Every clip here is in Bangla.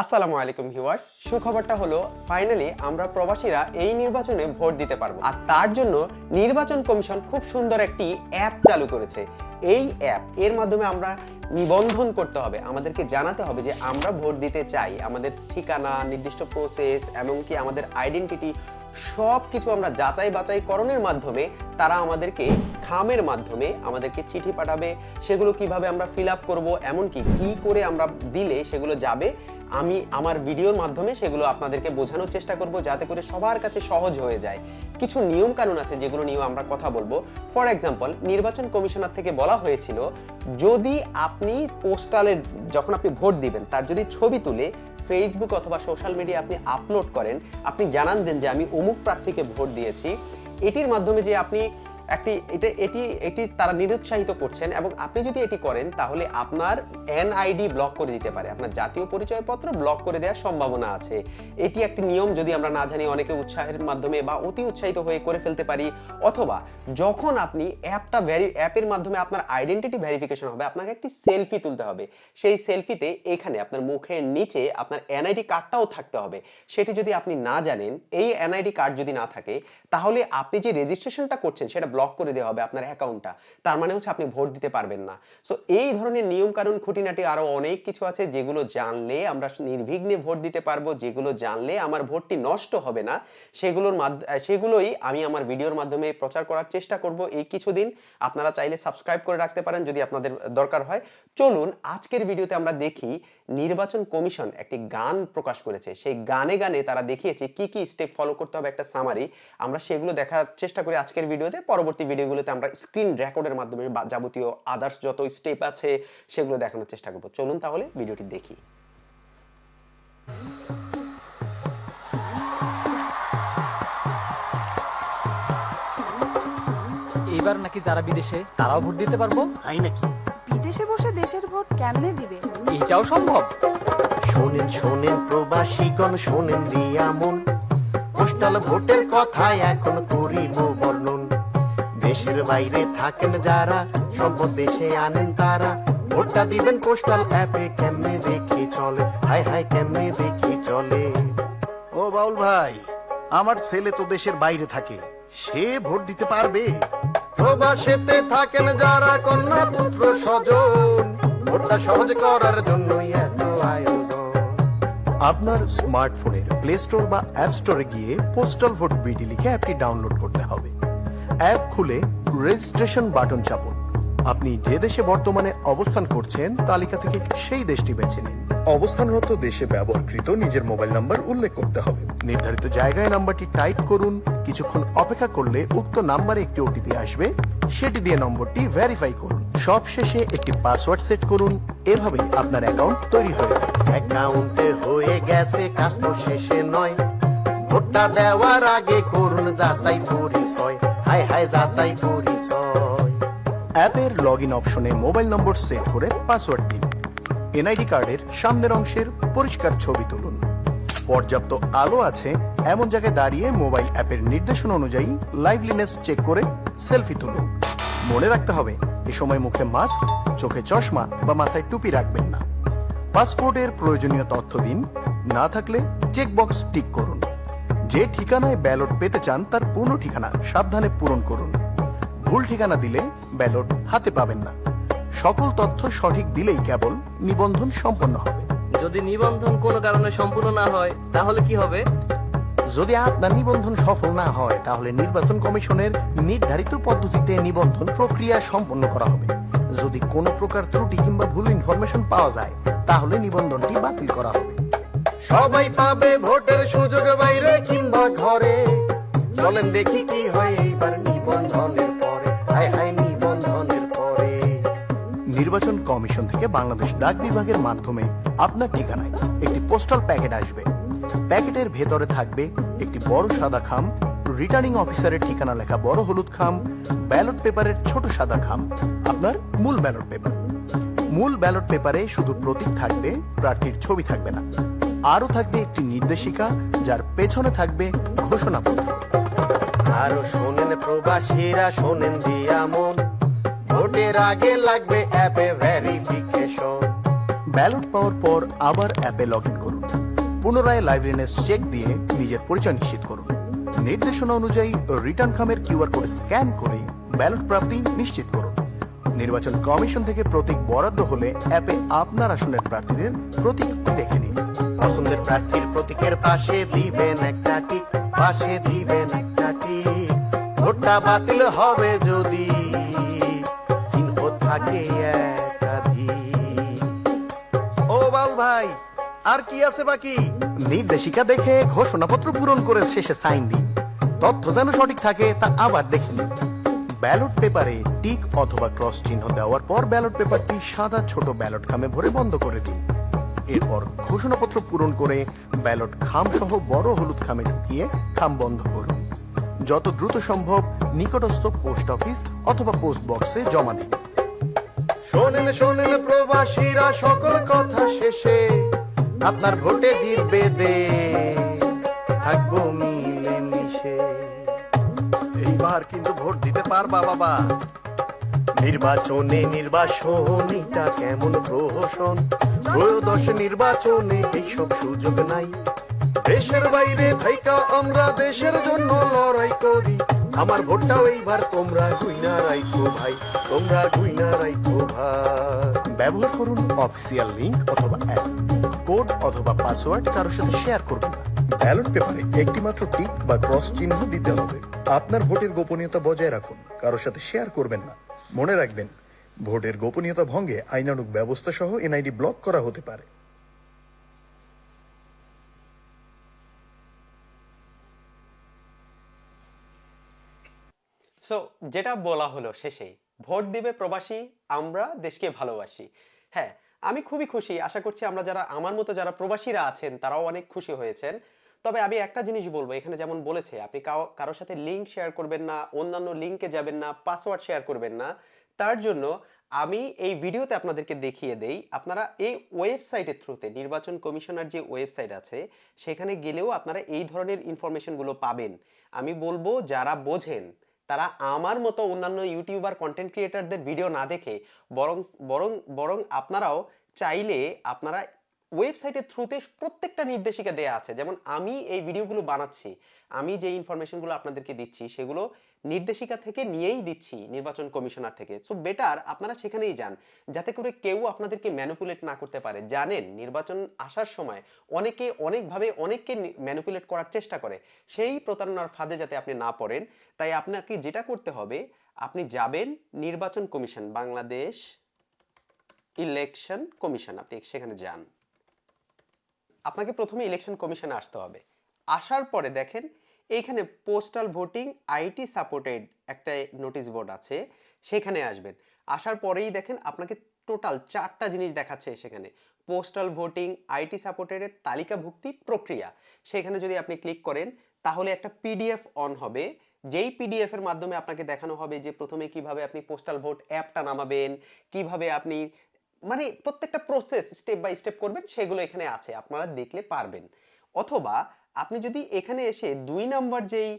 আসসালামু আলাইকুম ভিউয়ার্স। সুখবরটা হলো ফাইনালি আমরা প্রবাসীরা এই নির্বাচনে ভোট দিতে পারব। আর তার জন্য নির্বাচন কমিশন খুব সুন্দর একটি অ্যাপ চালু করেছে। এই অ্যাপ, এর মাধ্যমে আমরা নিবন্ধন করতে হবে। আমাদেরকে জানাতে হবে যে আমরা ভোট দিতে চাই। আমাদের ঠিকানা, নির্দিষ্ট প্রসেস এমনকি আমাদের আইডেন্টিটি সব কিছু আমরা যাচাই বাছাই করণের মাধ্যমে তারা আমাদেরকে খামের মাধ্যমে আমাদেরকে চিঠি পাঠাবে, সেগুলো কীভাবে আমরা ফিল আপ করব, এমনকি কি করে আমরা দিলে সেগুলো যাবে, আমি আমার ভিডিওর মাধ্যমে সেগুলো আপনাদেরকে বোঝানোর চেষ্টা করব যাতে করে সবার কাছে সহজ হয়ে যায়। কিছু নিয়ম কানুন আছে যেগুলো নিয়ে আমরা কথা বলব। ফর এক্সাম্পল নির্বাচন কমিশনার থেকে বলা হয়েছিল, যদি আপনি পোস্টালের যখন আপনি ভোট দিবেন, তার যদি ছবি তুলে ফেসবুক অথবা সোশ্যাল মিডিয়া আপনি আপলোড করেন, আপনি জানান দেন যে আমি অমুক প্রার্থীকে ভোট দিয়েছি, এটির মাধ্যমে যে আপনি একটি, এটা, এটি এটি তারা নিরুৎসাহিত করছেন এবং আপনি যদি এটি করেন তাহলে আপনার এনআইডি ব্লক করে দিতে পারে। আপনার জাতীয় পরিচয়পত্র ব্লক করে দেওয়ার সম্ভাবনা আছে। এটি একটি নিয়ম যদি আমরা না জানি, অনেকে উৎসাহের মাধ্যমে বা অতি উৎসাহিত হয়ে করে ফেলতে পারি। অথবা যখন আপনি অ্যাপটা ভ্যারি অ্যাপের মাধ্যমে আপনার আইডেন্টিটি ভেরিফিকেশন হবে, আপনাকে একটি সেলফি তুলতে হবে। সেই সেলফিতে এখানে আপনার মুখের নিচে আপনার এনআইডি কার্ডটাও থাকতে হবে। সেটি যদি আপনি না জানেন, এই এনআইডি কার্ড যদি না থাকে, তাহলে আপনি যে রেজিস্ট্রেশনটা করছেন, সেটা ব্লক করে দেওয়া হবে আপনার অ্যাকাউন্টটা তার মানে হচ্ছে আপনি ভোট দিতে পারবেন না। সো এই ধরনের নিয়ম কানুন খুঁটিনাটি আরও অনেক কিছু আছে যেগুলো জানলে আমরা নির্বিঘ্নে ভোট দিতে পারব, যেগুলো জানলে আমার ভোটটি নষ্ট হবে না। সেগুলোর সেগুলোই আমি আমার ভিডিওর মাধ্যমে প্রচার করার চেষ্টা করব এই কিছুদিন। আপনারা চাইলে সাবস্ক্রাইব করে রাখতে পারেন যদি আপনাদের দরকার হয়। চলুন আজকের ভিডিওতে আমরা দেখি নির্বাচন কমিশন একটি গান প্রকাশ করেছে। সেই গানে গানে তারা দেখিয়েছে কি কি স্টেপ ফলো করতে হবে একটা সামারি আমরা সেগুলো দেখার চেষ্টা করি আজকের ভিডিওতে। পরবর্তী ভিডিওগুলোতে আমরা স্ক্রিন রেকর্ডের মাধ্যমে যাবতীয় আদার্স যত স্টেপ আছে সেগুলো দেখানোর চেষ্টা করব। চলুন তাহলে ভিডিওটি দেখি। এবার নাকি যারা বিদেশে তারাও ভোট দিতে পারব? তাই নাকি? বিদেশে বসে দেশের ভোট কেমনে দিবে? এইটাও সম্ভব। শোনেন শোনেন প্রবাসীগণ শোনেন দিয়া মন। পোস্টাল ভোটের কথা এখন করিব বর্ণন দেশের বাইরে থাকেন যারা সম্পদ দেশে আনেন তারা। ভোটটা দিবেন পোস্টাল অ্যাপে কেমনে দেখি চলে? হাই হাই কেমনে দেখি চলে? ও বাউল ভাই, আমার ছেলে তো দেশের বাইরে থাকে। সে ভোট দিতে পারবে? প্রবাসেতে থাকেন যারা, কন্যা পুত্র স্বজন। ভোটটা সহজ করার জন্যই এত আয়োজন। আপনার স্মার্টফোনের প্লে স্টোর বা অ্যাপ স্টোরে গিয়ে পোস্টাল ভোট বিডি লিখে অ্যাপটি ডাউনলোড করতে হবে। অ্যাপ খুলে রেজিস্ট্রেশন বাটন চাপুন। আপনি যে দেশে বর্তমানে অবস্থান করছেন তালিকা থেকে সেই দেশটি বেছে নিন। অবস্থানরত দেশে ব্যবহৃত নিজের মোবাইল নাম্বার উল্লেখ করতে হবে। নির্ধারিত জায়গায় নাম্বারটি টাইপ করুন। কিছুক্ষণ অপেক্ষা করলে উক্ত নাম্বারে একটি ওটিপি আসবে। সেটি দিয়ে নম্বরটি ভেরিফাই করুন। সব শেষে একটি পাসওয়ার্ড সেট করুন। এভাবেই আপনার অ্যাকাউন্ট তৈরি হয়ে যাবে অ্যাকাউন্টে হয়ে গেছে কাজ তো শেষে নয়। ভোটটা দেওয়ার আগে করুন যাচাই পরিচয়। হাই হাই যাচাই পরিচয় অ্যাপের লগ ইন অপশনে মোবাইল নম্বর সেট করে পাসওয়ার্ড দিন। এনআইডি কার্ডের সামনের অংশের পরিষ্কার ছবি তুলুন। পর্যাপ্ত আলো আছে, এমন জায়গায় দাঁড়িয়ে মোবাইল অ্যাপের নির্দেশনা অনুযায়ী লাইভলিনেস চেক করে সেলফি তুলুন। মনে রাখতে হবে, এ সময় মুখে মাস্ক চোখে চশমা বা মাথায় টুপি রাখবেন না। পাসপোর্টের প্রয়োজনীয় তথ্য দিন, না থাকলে চেকবক্স টিক করুন। যে ঠিকানায় ব্যালট পেতে চান তার পূর্ণ ঠিকানা সাবধানে পূরণ করুন। ভুল ঠিকানা দিলে ব্যালট হাতে পাবেন না। সকল তথ্য সঠিক দিলেই কেবল নিবন্ধন সম্পন্ন হবে। যদি নিবন্ধন কোনো কারণে সম্পূর্ণ না হয় তাহলে কি হবে? যদি আপনার নিবন্ধন সফল না হয় তাহলে নির্বাচন কমিশনের নির্ধারিত পদ্ধতিতে নিবন্ধন প্রক্রিয়া সম্পন্ন করা হবে। যদি কোনো প্রকার ত্রুটি কিংবা ভুল ইনফরমেশন পাওয়া যায় তাহলে নিবন্ধনটি বাতিল করা হবে। সবাই পাবে ভোটের সুযোগ বাইরে কিংবা ঘরে। চলেন দেখি কি হয় এইবার নিবন্ধনের পরে। হাই হাই নিবন্ধনের পরে। নির্বাচন কমিশন থেকে বাংলাদেশ ডাক বিভাগের মাধ্যমে আপনার ঠিকানায় একটি পোস্টাল প্যাকেট আসবে। প্যাকেটের ভেতরে থাকবে একটি বড় সাদা খাম রিটার্নিং অফিসারের ঠিকানা লেখা বড় হলুদ খাম ব্যালট পেপারের ছোট সাদা খাম, আপনার মূল ব্যালট পেপার মূল ব্যালট পেপারে শুধু প্রতীক থাকবে, প্রার্থীর ছবি থাকবে না। আরও থাকবে একটি নির্দেশিকা যার পেছনে থাকবে ঘোষণাপত্র। আরও শোনেন প্রবাসীরা শোনেন দিয়া মন। ভোটের আগে লাগবে অ্যাপে ভেরিফিকেশন। ব্যালট পাওয়ার পর আবার অ্যাপে লগ ইন করুন। পুনরায় লাইভলিনেস চেক দিয়ে নিজের পরিচয় নিশ্চিত করুন। নির্দেশনা অনুযায়ী রিটার্ন খামের কিউআর কোড স্ক্যান করে ব্যালট প্রাপ্তি নিশ্চিত করুন। নির্বাচন কমিশন থেকে প্রতীক বরাদ্দ হলে অ্যাপে আপনার আসনের প্রার্থীদের প্রতীক দেখে নিন। পছন্দের প্রার্থীর প্রতীকের পাশে দিবেন একটা টিক, পাশে দিবেন একটা টিক। ভোটটা বাতিল হবে যদি চিহ্ন থাকে ও বাল ভাই, আর কি আছে বাকি? নির্দেশিকা দেখে ঘোষণাপত্র পূরণ করে শেষে সাইন দিন। তথ্য যেন সঠিক থাকে তা আবার দেখে নিন। ব্যালট পেপারে টিক অথবা ক্রস চিহ্ন দেওয়ার পর ব্যালট পেপারটি সাদা ছোট ব্যালট খামে ভরে বন্ধ করে দিন। এরপর ঘোষণাপত্র পূরণ করে ব্যালট খাম সহ বড় হলুদ খামে ঢুকিয়ে খাম বন্ধ করুন। যত দ্রুত সম্ভব নিকটস্থ পোস্ট অফিস অথবা পোস্ট বক্সে জমা দিন। শোনেন শোনেন প্রবাসীরা সকল কথা শেষে আপনার ভোটে জিতবে দে। থাকব এইবার কিন্তু ভোট দিতে পারবা বাবা। নির্বাচনে নির্বাচনীটা কেমন প্রহসন। ত্রয়োদশ নির্বাচনে এইসব সুযোগ নাই। দেশের বাইরে থাইকা আমরা, দেশের জন্য লড়াই করি। আমার ভোটটাও এইবার তোমরা গুইনা ভাই, তোমরা গুইনা ভাই। ব্যবহার করুন অফিসিয়াল লিংক অথবা অ্যাপ কোড অথবা পাসওয়ার্ড কারোর সাথে শেয়ার করবেন না। ব্যালট পেপারে একটি মাত্র টিক বা ক্রস চিহ্ন দিতে হবে। আপনার ভোটের গোপনীয়তা বজায় রাখুন, কারোর সাথে শেয়ার করবেন না। মনে রাখবেন ভোটের গোপনীয়তা ভঙ্গে আইনানুগ ব্যবস্থা সহ এনআইডি ব্লক করা হতে পারে। সো যেটা বলা হলো শেষেই, ভোট দিবে প্রবাসী, আমরা দেশকে ভালোবাসি। হ্যাঁ আমি খুবই খুশি, আশা করছি আমরা যারা, আমার মতো যারা প্রবাসীরা আছেন, তারাও অনেক খুশি হয়েছেন। তবে আমি একটা জিনিস বলব, এখানে যেমন বলেছে, আপনি কারোর সাথে লিঙ্ক শেয়ার করবেন না, অন্যান্য লিঙ্কে যাবেন না পাসওয়ার্ড শেয়ার করবেন না। তার জন্য আমি এই ভিডিওতে আপনাদেরকে দেখিয়ে দেই, আপনারা এই ওয়েবসাইটের থ্রুতে, নির্বাচন কমিশনার যে ওয়েবসাইট আছে, সেখানে গেলেও আপনারা এই ধরনের ইনফরমেশনগুলো পাবেন। আমি বলব, যারা বোঝেন, তারা আমার মতো অন্যান্য ইউটিউবার কন্টেন্ট ক্রিয়েটারদের ভিডিও না দেখে, বরং বরং বরং আপনারাও চাইলে আপনারা ওয়েবসাইটের থ্রুতে প্রত্যেকটা নির্দেশিকা দেয়া আছে। যেমন আমি এই ভিডিওগুলো বানাচ্ছি, আমি যে ইনফরমেশনগুলো আপনাদেরকে দিচ্ছি, সেগুলো নির্দেশিকা থেকে নিয়েই দিচ্ছি নির্বাচন কমিশনার থেকে। সো বেটার আপনারা সেখানেই যান। যাতে করে কেউ আপনাদেরকে ম্যানুপুলেট না করতে পারে। জানেন, নির্বাচন আসার সময় অনেকে অনেকভাবে অনেককে ম্যানুপুলেট করার চেষ্টা করে। সেই প্রতারণার ফাঁদে যাতে আপনি না পড়েন, তাই আপনাকে যেটা করতে হবে, আপনি যাবেন নির্বাচন কমিশন, বাংলাদেশ ইলেকশন কমিশন। আপনি সেখানে যান। আপনাকে প্রথমে ইলেকশন কমিশনে আসতে হবে। আসার পরে দেখেন এইখানে পোস্টাল ভোটিং আইটি সাপোর্টেড একটা নোটিশ বোর্ড আছে, সেখানে আসবেন। আসার পরেই দেখেন আপনাকে টোটাল চারটা জিনিস দেখাচ্ছে সেখানে। পোস্টাল ভোটিং আইটি সাপোর্টেডের তালিকাভুক্তি প্রক্রিয়া। সেখানে যদি আপনি ক্লিক করেন, তাহলে একটা পিডিএফ অন হবে। যেই পিডিএফ এর মাধ্যমে আপনাকে দেখানো হবে যে প্রথমে কীভাবে আপনি পোস্টাল ভোট অ্যাপটা নামাবেন, কীভাবে আপনি মানে প্রত্যেকটা প্রসেস স্টেপ বাই স্টেপ করবেন, সেগুলো এখানে আছে, আপনারা দেখলে পারবেন। অথবা আপনি যদি এখানে এসে দুই নাম্বার যেই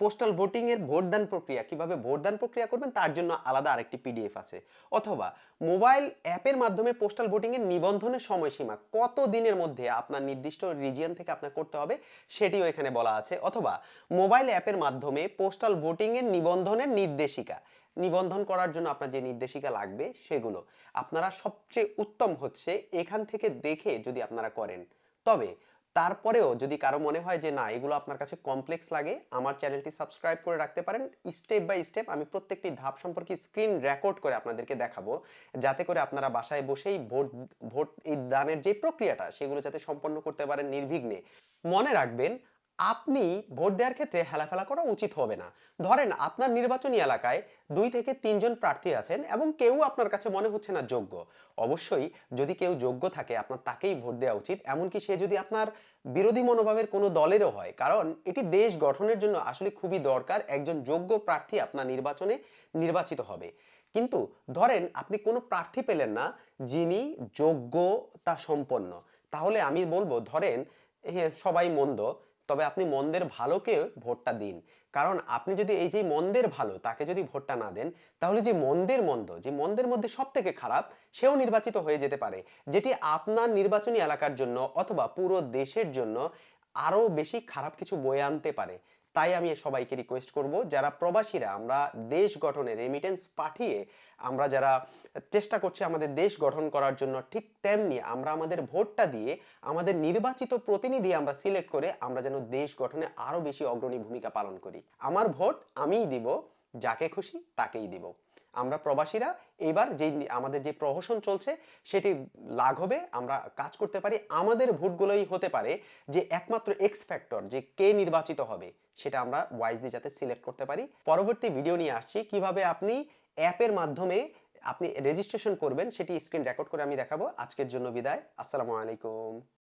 পোস্টাল ভোটিং এর ভোটদান প্রক্রিয়া, কীভাবে ভোটদান প্রক্রিয়া করবেন তার জন্য আলাদা আরেকটি পিডিএফ আছে। অথবা মোবাইল অ্যাপের মাধ্যমে পোস্টাল ভোটিং এর নিবন্ধনের সময়সীমা কত দিনের মধ্যে আপনার নির্দিষ্ট রিজিয়ন থেকে আপনার করতে হবে সেটিও এখানে বলা আছে। অথবা মোবাইল অ্যাপের মাধ্যমে পোস্টাল ভোটিং এর নিবন্ধনের নির্দেশিকা, নিবন্ধন করার জন্য আপনার যে নির্দেশিকা লাগবে সেগুলো। আপনারা সবচেয়ে উত্তম হচ্ছে এখান থেকে দেখে যদি আপনারা করেন। তবে তারপরেও যদি কারও মনে হয় যে না, এগুলো আপনার কাছে কমপ্লেক্স লাগে, আমার চ্যানেলটি সাবস্ক্রাইব করে রাখতে পারেন। স্টেপ বাই স্টেপ আমি প্রত্যেকটি ধাপ সম্পর্কে স্ক্রিন রেকর্ড করে আপনাদেরকে দেখাবো, যাতে করে আপনারা বাসায় বসেই ভোট ভোট এই দানের যে প্রক্রিয়াটা, সেগুলো যাতে সম্পন্ন করতে পারেন নির্বিঘ্নে। মনে রাখবেন আপনি ভোট দেওয়ার ক্ষেত্রে হেলাফেলা করা উচিত হবে না। ধরেন আপনার নির্বাচনী এলাকায় দুই থেকে তিনজন প্রার্থী আছেন এবং কেউ আপনার কাছে মনে হচ্ছে না যোগ্য। অবশ্যই যদি কেউ যোগ্য থাকে, আপনার তাকেই ভোট দেওয়া উচিত। এমনকি সে যদি আপনার বিরোধী মনোভাবের কোনো দলেরও হয়, কারণ এটি দেশ গঠনের জন্য আসলে খুবই দরকার একজন যোগ্য প্রার্থী আপনার নির্বাচনে নির্বাচিত হবে। কিন্তু ধরেন আপনি কোনো প্রার্থী পেলেন না, যিনি যোগ্যতা সম্পন্ন। তাহলে আমি বলব, ধরেন সবাই মন্দ তবে আপনি মন্দের ভালোকে ভোটটা দিন। কারণ আপনি যদি এই যে মন্দের ভালো, তাকে যদি ভোটটা না দেন, তাহলে যে মন্দের মন্দ, যে মন্দের মধ্যে সব থেকে খারাপ, সেও নির্বাচিত হয়ে যেতে পারে। যেটি আপনার নির্বাচনী এলাকার জন্য অথবা পুরো দেশের জন্য আরও বেশি খারাপ কিছু বয়ে আনতে পারে। তাই আমি সবাইকে রিকোয়েস্ট করব, যারা প্রবাসীরা আমরা দেশ গঠনে রেমিটেন্স পাঠিয়ে আমরা যারা চেষ্টা করছি আমাদের দেশ গঠন করার জন্য, ঠিক তেমনি আমরা আমাদের ভোটটা দিয়ে, আমাদের নির্বাচিত প্রতিনিধি আমরা সিলেক্ট করে আমরা যেন দেশ গঠনে আরও বেশি অগ্রণী ভূমিকা পালন করি। আমার ভোট আমিই দিব, যাকে খুশি তাকেই দিব। আমরা প্রবাসীরা এবার যে আমাদের যে প্রহসন চলছে, সেটি লাঘবে আমরা কাজ করতে পারি। আমাদের ভোটগুলোই হতে পারে যে একমাত্র এক্স ফ্যাক্টর যে কে নির্বাচিত হবে, সেটা আমরা ওয়াইজলি যাতে সিলেক্ট করতে পারি। পরবর্তী ভিডিও নিয়ে আসছি, কীভাবে আপনি অ্যাপের মাধ্যমে আপনি রেজিস্ট্রেশন করবেন, সেটি স্ক্রিন রেকর্ড করে আমি দেখাবো। আজকের জন্য বিদায়, আসসালামু আলাইকুম।